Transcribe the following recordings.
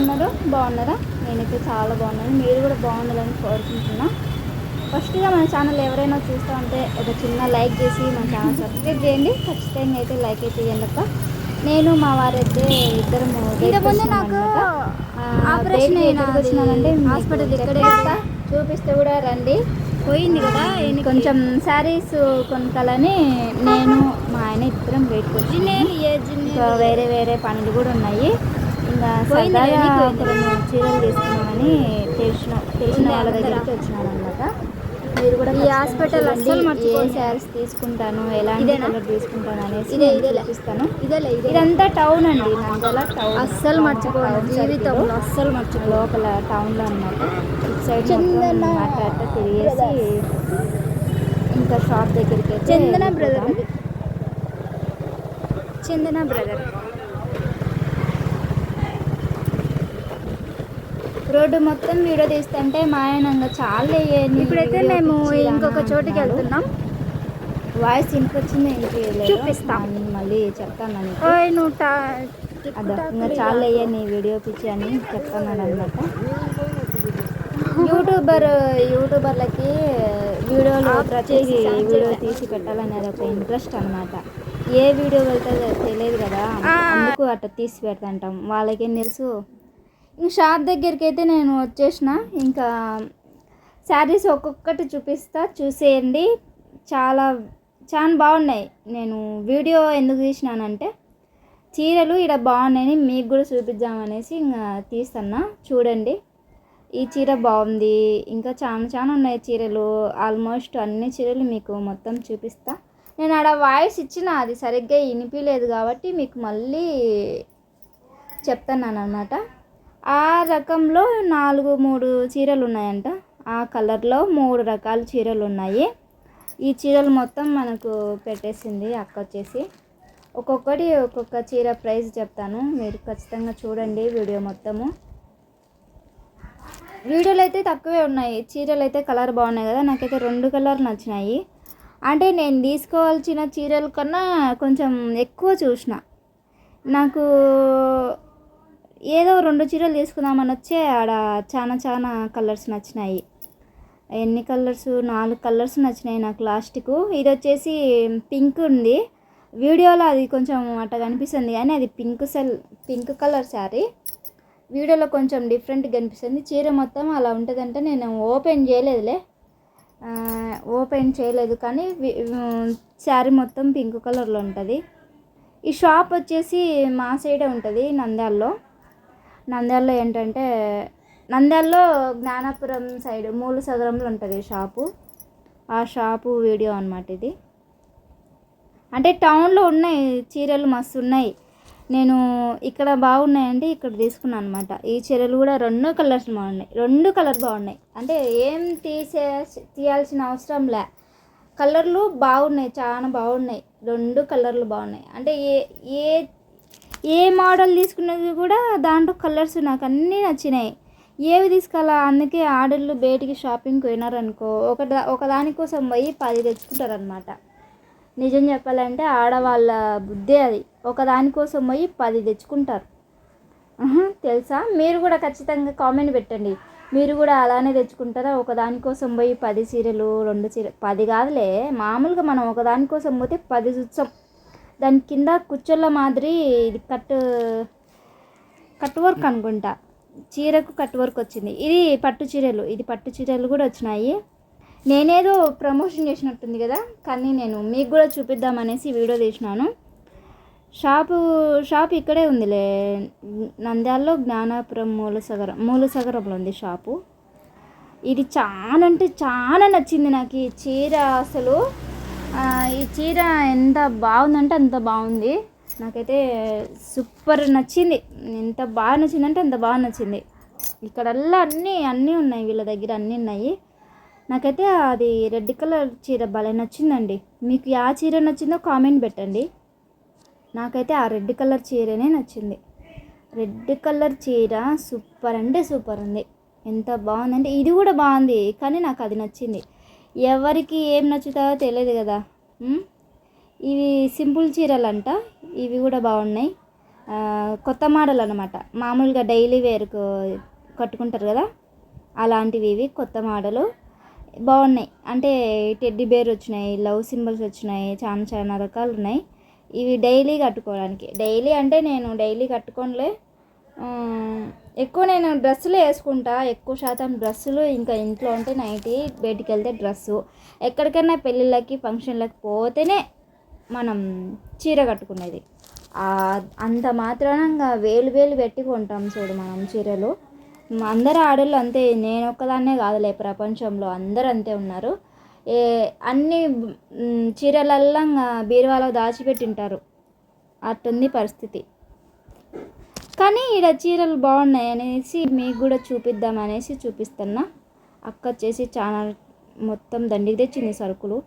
ఉన్నారు బాగున్నారా? నేనైతే చాలా బాగున్నాను. మీరు కూడా బాగుండాలని కోరుకుంటున్నా. ఫస్ట్గా మన ఛానల్ ఎవరైనా చూస్తూ ఉంటే ఒక చిన్న లైక్ చేసి మన ఛానల్ సబ్స్క్రైబ్ చేయండి. ఖచ్చితంగా అయితే లైక్ అయితే చేయండి అక్క. నేను మా వారైతే ఇద్దరం ఇంతకుముందు నాకు ఆపరేషన్. వచ్చినామంటే హాస్పిటల్ ఇక్కడే చూపిస్తే కూడా రండి. పోయింది కదా కొంచెం శారీస్ కొనుక్కోవాలని నేను మా ఆయన ఇద్దరం వెయిట్ వచ్చి ఇంకా వేరే వేరే పనులు కూడా ఉన్నాయి. ఇంకా సరదాగా చీరలు తీసుకున్నామని తెలిసిన తెలిసిన వాళ్ళ దగ్గరికి వచ్చినాను అనమాట మీరు కూడా ఈ హాస్పిటల్ ఏ. శారీస్ తీసుకుంటాను ఎలాంటి? కలర్ తీసుకుంటాను అనేసి ఇదే, ఇదేలే. చూపిస్తాను ఇదే ఇదంతా టౌన్ అండి నంద్యాల టౌన్ అస్సలు మర్చిపోను సర్కిల్. అస్సలు మర్చిపోను లోపల టౌన్లో అనమాట ఇటు సైడ్ చందన తిరిగేసి ఇంకా షాప్ దగ్గరికి Chandana brother. Chandana brother road మొత్తం వీడియో తీస్తుంటే మా ఆయన చాలా ఇప్పుడైతే మేము ఇంకొక చోటికి వెళ్తున్నాం. వాయిస్ ఇంకొచ్చింది ఏంటి చూపిస్తాం. మళ్ళీ చెప్తాను నువ్వు ఇంకా చాలా అయ్యా నీ వీడియో పిచ్చి అని చెప్తున్నాను అనమాట యూట్యూబర్ యూట్యూబర్లకి వీడియోలు ప్రతి వీడియో. తీసి పెట్టాలనేది ఒక ఇంట్రెస్ట్ అనమాట ఏ వీడియో వెళ్తుందో తెలియదు కదా. అందుకు అట్లా తీసి పెడతాంటాం. వాళ్ళకేం తెలుసు? షాప్ దగ్గరికి అయితే నేను వచ్చేసిన. ఇంకా శారీస్ ఒక్కొక్కటి చూపిస్తా చూసేయండి. చాలా చాలా బాగున్నాయి. నేను వీడియో ఎందుకు తీసినానంటే చీరలు ఇక్కడ బాగున్నాయని మీకు కూడా చూపిద్దామనేసి ఇంకా తీస్తున్నా. చూడండి. ఈ చీర బాగుంది. ఇంకా చాలా చాలా ఉన్నాయి చీరలు. ఆల్మోస్ట్ అన్ని చీరలు మీకు మొత్తం చూపిస్తా. నేను ఆడ వాయిస్ ఇచ్చిన అది సరిగ్గా వినిపించలేదు కాబట్టి మీకు మళ్ళీ చెప్తున్నాను అనమాట ఆ రకంలో నాలుగు మూడు చీరలు ఉన్నాయంట ఆ కలర్లో మూడు రకాల చీరలు ఉన్నాయి ఈ చీరలు మొత్తం మనకు పెట్టేసింది అక్క వచ్చేసి. ఒక్కొక్కటి ఒక్కొక్క చీర ప్రైస్ చెప్తాను. మీరు ఖచ్చితంగా చూడండి వీడియో మొత్తము. వీడియోలు అయితే తక్కువే ఉన్నాయి. చీరలు అయితే కలర్ బాగున్నాయి కదా. నాకైతే రెండు కలర్ నచ్చినాయి. అంటే నేను తీసుకోవాల్సిన చీరల కన్నా కొంచెం ఎక్కువ చూసిన. నాకు ఏదో రెండు చీరలు తీసుకుందామని వచ్చే ఆడ చాలా చాలా కలర్స్ నచ్చినాయి. ఎన్ని కలర్స్? నాలుగు కలర్స్ నచ్చినాయి నాకు లాస్ట్కు. ఇది వచ్చేసి పింక్ ఉంది. వీడియోలో అది కొంచెం అట్లా కనిపిస్తుంది కానీ అది పింక్ సెల్ పింక్ కలర్ శారీ. వీడియోలో కొంచెం డిఫరెంట్గా కనిపిస్తుంది. చీర మొత్తం అలా ఉంటుందంటే నేను ఓపెన్ చేయలేదులే. ఓపెన్ చేయలేదు కానీ శారీ మొత్తం పింక్ కలర్లో ఉంటుంది. ఈ షాప్ వచ్చేసి మా సైడే ఉంటుంది నంద్యాల్లో. నంద్యాలలో ఏంటంటే నంద్యాలలో జ్ఞానాపురం సైడ్ మూడు సదరంలో ఉంటుంది షాపు. ఆ షాపు వీడియో అనమాట ఇది. అంటే టౌన్లో ఉన్నాయి చీరలు మస్తు ఉన్నాయి. నేను ఇక్కడ బాగున్నాయండి ఇక్కడ తీసుకున్నాను అనమాట ఈ చీరలు కూడా రెండు కలర్స్ బాగున్నాయి. రెండు కలర్ బాగున్నాయి. అంటే ఏం తీసే తీయాల్సిన అవసరం లే. కలర్లు బాగున్నాయి చాలా బాగున్నాయి. రెండు కలర్లు బాగున్నాయి. అంటే ఏ ఏ ఏ మోడల్ తీసుకున్నది కూడా దాంట్లో కలర్స్ నాకు అన్నీ నచ్చినాయి. ఏవి తీసుకోవాలా అందుకే ఆర్డర్లు బయటికి షాపింగ్కి పోయినారనుకో ఒక ఒకదానికోసం పోయి పది తెచ్చుకుంటారనమాట నిజం చెప్పాలంటే ఆడవాళ్ళ బుద్ధే అది. ఒకదానికోసం పోయి పది తెచ్చుకుంటారు. తెలుసా? మీరు కూడా ఖచ్చితంగా కామెంట్ పెట్టండి. మీరు కూడా అలానే తెచ్చుకుంటారా? ఒకదానికోసం పోయి పది చీరలు రెండు చీర పది కాదులే. మామూలుగా మనం ఒకదానికోసం పోతే పది చూస్తాం. దాని కింద కుచ్చోళ్ళ మాదిరి ఇది కట్ కట్ వర్క్ అనుకుంటా. చీరకు కట్ వర్క్ వచ్చింది. ఇది పట్టు చీరలు ఇది పట్టు చీరలు కూడా వచ్చినాయి. నేనేదో ప్రమోషన్ చేసినట్టుంది కదా కానీ నేను మీకు కూడా చూపిద్దామనేసి వీడియో తీసినాను. షాపు షాప్ ఇక్కడే ఉందిలే. నంద్యాలలో జ్ఞానాపురం మూలసగరం మూలసగరంలో ఉంది షాపు. ఇది చాలా అంటే చాలా నచ్చింది నాకు ఈ చీర అసలు. ఈ చీర ఎంత బాగుందంటే అంత బాగుంది. నాకైతే సూపర్ నచ్చింది. ఎంత బాగా నచ్చిందంటే అంత బాగా నచ్చింది. ఇక్కడల్లా అన్నీ అన్నీ ఉన్నాయి. వీళ్ళ దగ్గర అన్నీ ఉన్నాయి. నాకైతే అది రెడ్ కలర్ చీర భలే నచ్చిందండి. మీకు ఆ చీర నచ్చిందో కామెంట్ పెట్టండి. నాకైతే ఆ రెడ్ కలర్ చీరనే నచ్చింది. రెడ్ కలర్ చీర సూపర్ అంటే సూపర్ ఉంది. ఎంత బాగుందంటే ఇది కూడా బాగుంది. కానీ నాకు అది నచ్చింది. ఎవరికి ఏం నచ్చుతాయో తెలియదు కదా. ఇవి సింపుల్ చీరలు అంట ఇవి కూడా బాగున్నాయి. కొత్త మోడల్ అనమాట మామూలుగా డైలీ వేర్కు కట్టుకుంటారు కదా. అలాంటివి ఇవి కొత్త మోడలు. బాగున్నాయి. అంటే టెడ్డీ బేర్ వచ్చినాయి లవ్ సింబల్స్ వచ్చినాయి చాలా చాలా రకాలు ఉన్నాయి ఇవి డైలీ కట్టుకోవడానికి. డైలీ అంటే నేను డైలీ కట్టుకోనిలే. ఎక్కువ నేను డ్రెస్సులు వేసుకుంటా. ఎక్కువ శాతం డ్రెస్సులు ఇంకా ఇంట్లో ఉంటే నైటీ బయటికి వెళ్తే డ్రెస్సు. ఎక్కడికైనా పెళ్ళిళ్ళకి ఫంక్షన్లకి పోతేనే మనం చీర కట్టుకునేది. అంత మాత్రానంగా వేలు వేలు పెట్టి కొంటాం చూడు మనం చీరలు. అందరు ఆడళ్ళు అంతే. నేను ఒక్కదాన్నే కాదులే ప్రపంచంలో అందరూ అంతే ఉన్నారు. ఏ అన్ని చీరలల్లా ఇంకా బీరువాలో దాచిపెట్టింటారు. అట్టుంది పరిస్థితి. కానీ ఈడ చీరలు బాగున్నాయి అనేసి మీకు కూడా చూపిద్దాం అనేసి చూపిస్తున్నా. అక్క వచ్చేసి చాలా మొత్తం దండికి తెచ్చింది సరుకులు.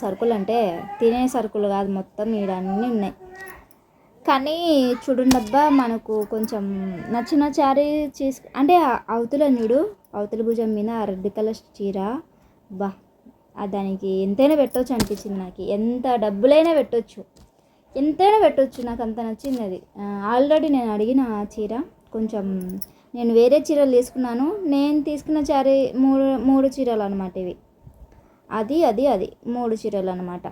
సరుకులు అంటే తినే సరుకులు కాదు మొత్తం ఈడ అన్నీ ఉన్నాయి. కానీ చూడుండబ్బా మనకు కొంచెం నచ్చిన చారీ చేసు అంటే అవతల చూడు అవతల భుజం మీద రెడ్ కలర్ చీర. బా దానికి ఎంతైనా పెట్టవచ్చు అనిపించింది నాకు. ఎంత డబ్బులైనా పెట్టవచ్చు ఎంతైనా పెట్టవచ్చు నాకు అంత నచ్చింది అది ఆల్రెడీ నేను అడిగిన ఆ చీర కొంచెం నేను వేరే చీరలు తీసుకున్నాను. నేను తీసుకున్న చారీ మూడు మూడు చీరలు అనమాట ఇవి. అది అది అది మూడు చీరలు అనమాట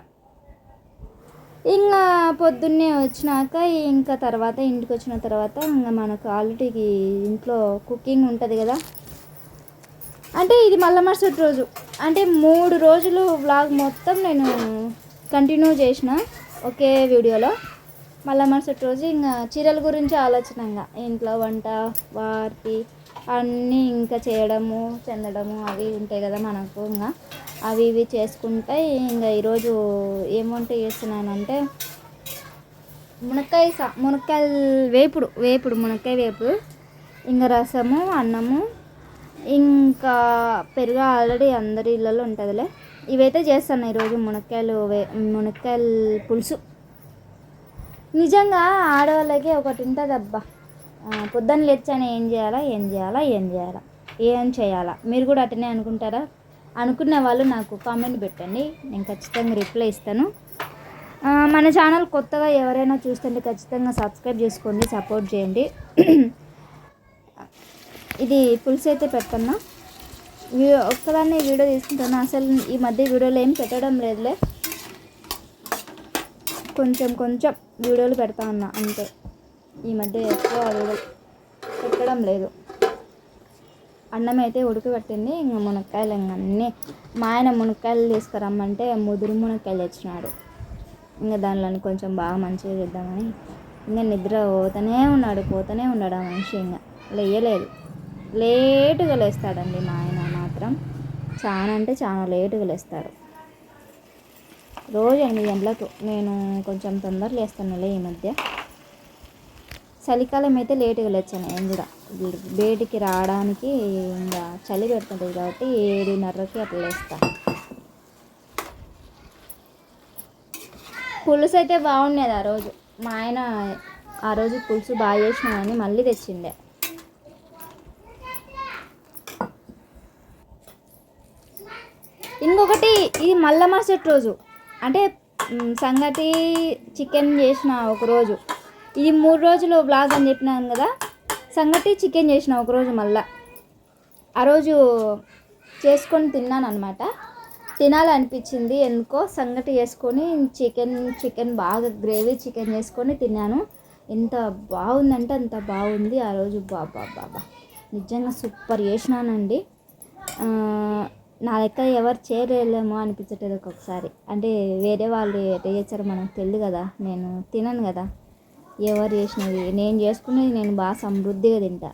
ఇంకా పొద్దున్నే వచ్చినాక ఇంకా తర్వాత ఇంటికి వచ్చిన తర్వాత ఇంకా మనకు ఆల్రెడీ ఇంట్లో కుకింగ్ ఉంటుంది కదా. అంటే ఇది మళ్ళీ మరుసటి రోజు. అంటే మూడు రోజులు వ్లాగ్ మొత్తం నేను కంటిన్యూ చేసిన. ఒకే వీడియోలో. మళ్ళా మరుసటి రోజు ఇంకా చీరల గురించి ఆలోచన ఇంకా ఇంట్లో వంట వార్పి అన్నీ ఇంకా చేయడము చెందడము అవి ఉంటాయి కదా మనకు ఇంకా. అవి ఇవి చేసుకుంటే ఇంకా ఈరోజు ఏం వంట చేస్తున్నానంటే మునక్కాయ సా మునక్కాయ వేపుడు వేపుడు మునక్కాయ వేపుడు ఇంకా రసము అన్నము ఇంకా పెరుగు ఆల్రెడీ అందరి ఇళ్ళలో ఉంటుందిలే. ఇవైతే చేస్తాను ఈరోజు మునక్కాయలు వే మునక్కాయలు పులుసు. నిజంగా ఆడవాళ్ళకి ఒకటి ఉంటుంది అబ్బా. పొద్దున్న లేచాను ఏం చేయాలా ఏం చేయాలా ఏం చేయాలా ఏం చేయాలా. మీరు కూడా అటనే అనుకుంటారా? అనుకునే వాళ్ళు నాకు కామెంట్ పెట్టండి. నేను ఖచ్చితంగా రిప్లై ఇస్తాను. మన ఛానల్ కొత్తగా ఎవరైనా చూస్తుంటే ఖచ్చితంగా సబ్స్క్రైబ్ చేసుకోండి సపోర్ట్ చేయండి. ఇది పులుసు అయితే పెడుతున్నా ఒక్కదాన్ని వీడియో తీసుకుంటాను. అసలు ఈ మధ్య వీడియోలు ఏం పెట్టడం లేదులే. కొంచెం కొంచెం వీడియోలు పెడతా ఉన్నా అంతే. ఈ మధ్య ఎక్కువ వీడియో పెట్టడం లేదు. అన్నం అయితే ఉడకబెట్టింది ఇంకా మునక్కాయలు ఇంకా అన్నీ. మా ఆయన మునక్కాయలు తీసుకురమ్మంటే ముదురు మునక్కాయలు తెచ్చినాడు. ఇంకా దానిలో కొంచెం బాగా మంచిగా చేద్దామని. ఇంకా నిద్ర పోతూనే ఉన్నాడు పోతూనే ఉన్నాడు ఆ మనిషి ఇంకా. లేయలేదు. లేటుగా లేస్తాడండి మా ఆయన. మాత్రం చాలా అంటే చాలా లేటుగా లేస్తారు. రోజు ఎనిమిది గంటలకు నేను కొంచెం తొందర లేస్తానులే ఈ మధ్య. చలికాలం అయితే లేటుగా లేచాను నేను కూడా. బయటికి రావడానికి ఇంకా చలి పెడుతుంటుంది కాబట్టి ఏడున్నరకి అట్లా లేస్తా. పులుసు అయితే బాగుండేది ఆ రోజు. మా ఆయన ఆ రోజు పులుసు బాగా చేసినామని మళ్ళీ తెచ్చిండే. ఇంకొకటి ఇది మళ్ళా మరుసటి రోజు. అంటే సంగతి సంగటి చికెన్ చేసిన ఒక రోజు. ఇది మూడు రోజులు బ్లాగ్ అని చెప్పినాను కదా సంగటి చికెన్ చేసిన ఒక రోజు మళ్ళా. ఆ రోజు చేసుకొని తిన్నాను అనమాట తినాలనిపించింది ఎందుకో సంగటి చేసుకొని చికెన్ చికెన్ బాగా గ్రేవీ చికెన్ చేసుకొని తిన్నాను. ఎంత బాగుందంటే అంత బాగుంది ఆ రోజు. బాబా బాబా నిజంగా సూపర్ చేసినానండి. నా లెక్క ఎవరు చేయలేమో అనిపించట్లేదు ఒక్కొక్కసారి. అంటే వేరే వాళ్ళు ఎట్లా చేస్తారో మనకు తెలియదు కదా నేను తినను కదా. ఎవరు చేసినది? నేను చేసుకునేది నేను బాగా సమృద్ధిగా తింటా.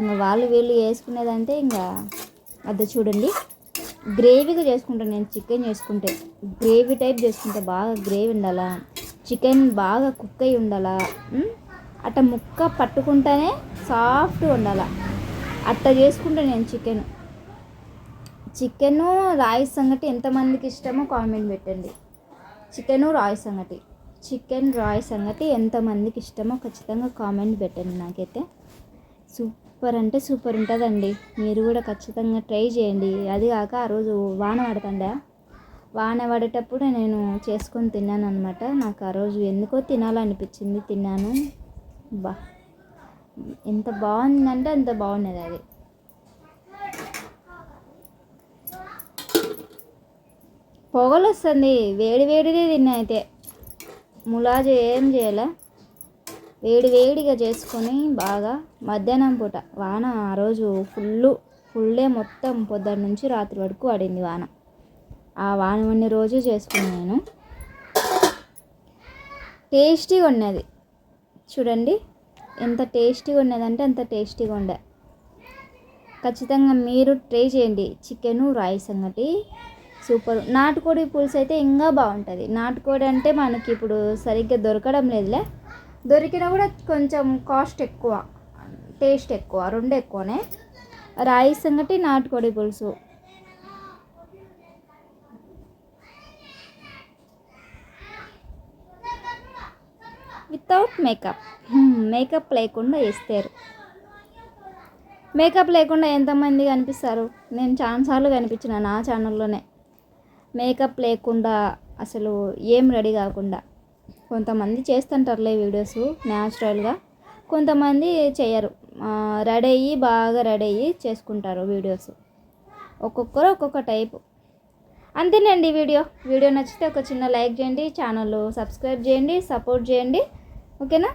ఇంకా వాళ్ళు వీళ్ళు చేసుకునేదంటే ఇంకా అది చూడండి. గ్రేవీగా చేసుకుంటాను నేను చికెన్ చేసుకుంటే. గ్రేవీ టైప్ చేసుకుంటే బాగా గ్రేవీ ఉండాలా? చికెన్ బాగా కుక్ అయి ఉండాలా? అట్ట ముక్క పట్టుకుంటేనే సాఫ్ట్గా ఉండాలా? అట్ట చేసుకుంటాను నేను చికెన్ చికెను రాయి సంగటి ఎంతమందికి ఇష్టమో కామెంట్ పెట్టండి. చికెను రాయి సంగటి. చికెన్ రాయ్ సంగటి ఎంతమందికి ఇష్టమో ఖచ్చితంగా కామెంట్ పెట్టండి నాకైతే. సూపర్ అంటే సూపర్ ఉంటుందండి. మీరు కూడా ఖచ్చితంగా ట్రై చేయండి. అది కాక ఆ రోజు వాన పడుతుండే వాన పడేటప్పుడు నేను చేసుకొని తిన్నాను అనమాట నాకు ఆ రోజు ఎందుకో తినాలనిపించింది తిన్నాను. బా. ఎంత బాగుందంటే అంత బాగున్నది అది. పొగలు వస్తుంది వేడి వేడిదే తిన్నా అయితే. ములాజు ఏం చేయాల. వేడి వేడిగా చేసుకొని బాగా మధ్యాహ్నం పూట వాన ఆ రోజు ఫుల్ ఫుల్లే మొత్తం పొద్దున్న నుంచి రాత్రి వరకు పడింది వాన. ఆ వాన ఉన్న రోజు చేసుకున్నాను నేను. టేస్టీగా ఉన్నది. చూడండి ఎంత టేస్టీగా ఉన్నదంటే అంత టేస్టీగా ఉండే. ఖచ్చితంగా మీరు ట్రై చేయండి. చికెను రైస్ సంగటి. సూపర్. నాటుకోడి పులుసు అయితే ఇంకా బాగుంటుంది. నాటుకోడి అంటే మనకి ఇప్పుడు సరిగ్గా దొరకడం లేదులే. దొరికినా కూడా కొంచెం కాస్ట్ ఎక్కువ టేస్ట్ ఎక్కువ రెండు ఎక్కువనే. రైస్ సంగటి నాటుకోడి పులుసు. వితౌట్ మేకప్ మేకప్ లేకుండా వేస్తారు మేకప్ లేకుండా ఎంతమంది కనిపిస్తారు? నేను చాలాసార్లు కనిపించిన నా ఛానల్లోనే మేకప్ లేకుండా అసలు ఏం రెడీ కాకుండా. కొంతమంది చేస్తుంటారులే వీడియోస్ న్యాచురల్గా కొంతమంది చేయరు. రెడీ అయ్యి బాగా రెడీ అయ్యి చేసుకుంటారు వీడియోస్. ఒక్కొక్కరు ఒక్కొక్క టైపు. అంతేనండి వీడియో. వీడియో నచ్చితే ఒక చిన్న లైక్ చేయండి ఛానల్ సబ్స్క్రైబ్ చేయండి సపోర్ట్ చేయండి. ఓకేనా?